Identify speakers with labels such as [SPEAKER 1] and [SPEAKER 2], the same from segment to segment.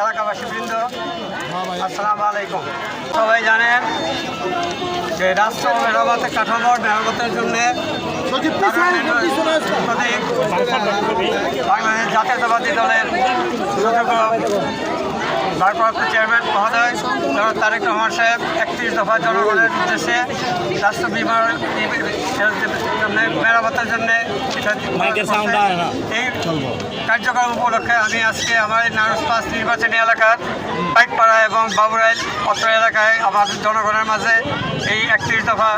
[SPEAKER 1] এলাকাবাসী বৃন্দ আসসালামু আলাইকুম। সবাই জানেন যে রাষ্ট্র মেরামতে কাঠামোর মেরামতের জন্য বাংলাদেশ জাতীয়তাবাদী দলের ভারপ্রাপ্ত চেয়ারম্যান মহোদয় তারেক রহমান সাহেব একত্রিশ দফা জনগণের উদ্দেশ্যে স্বাস্থ্য বিমার মেরামতের জন্য এই কার্যক্রম উপলক্ষে আমি আজকে আমার নারস পাঁচ নির্বাচনী এলাকার পাইকপাড়া এবং বাবুরাইল অত্র এলাকায় আমার জনগণের মাঝে এই একত্রিশ দফা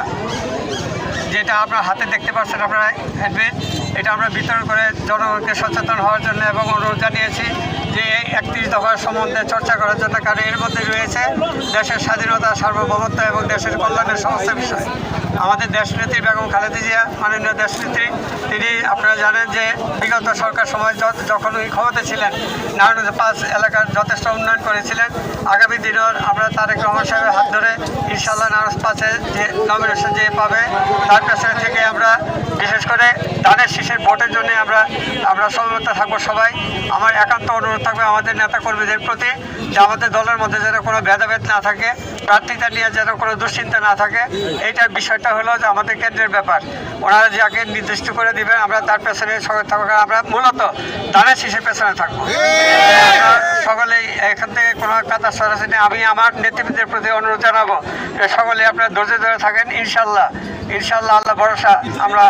[SPEAKER 1] যেটা আপনার হাতে দেখতে পাচ্ছেন আপনারা অ্যাডমিট এটা আমরা বিতরণ করে জনগণকে সচেতন হওয়ার জন্য এবং অনুরোধ জানিয়েছি যে এই একত্রিশ দফার সম্বন্ধে চর্চা করার জন্য কারণ এর মধ্যে রয়েছে দেশের স্বাধীনতা, সার্বভৌমত্ব এবং দেশের কল্যাণের সমস্ত বিষয়। আমাদের দেশনেত্রী বেগম খালেদা জিয়া, মাননীয় দেশনেত্রী, তিনি আপনারা জানেন যে বিগত সরকার সময় যখন উনি ক্ষমতা ছিলেন নারায়ণ পাঁচ এলাকার যথেষ্ট উন্নয়ন করেছিলেন। আগামী দিনের আমরা তারেক রহমান সাহেবের হাত ধরে ইনশাল্লাহ নারায়ণ পাশে যে নমিনেশন যে পাবে তার পেছনে থেকে আমরা বিশেষ করে ধানের শীষের ভোটের জন্য আমরা আমরা সমবেত থাকব সবাই। আমার একান্ত অনুরোধ থাকবে আমাদের নেতা কর্মীদের প্রতি যে আমাদের দলের মধ্যে যেন কোনো ভেদাভেদ না থাকে প্রার্থীতা নিয়ে যেন কোনো দুশ্চিন্তা না থাকে। এইটার বিষয়টা হলো যে আমাদের কেন্দ্রের ব্যাপার। ওনারা যাকে নির্দিষ্ট করে দিবেন আমরা তার পেছনে সঙ্গে থাকব। আমরা মূলত ধানের শীষের পেছনে থাকব। সকলেই এখান থেকে কথা সরাসরি আমি আমার নেতৃবৃন্দের প্রতি অনুরোধ জানাব। সকলে আপনারা ধৈর্য ধরে থাকেন ইনশাল্লাহ ইনশাল্লাহ আল্লাহ ভরসা আমরা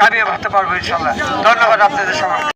[SPEAKER 1] কামিয়ে ভাবতে পারব ইনশাল্লাহ ধন্যবাদ আপনাদের সবাই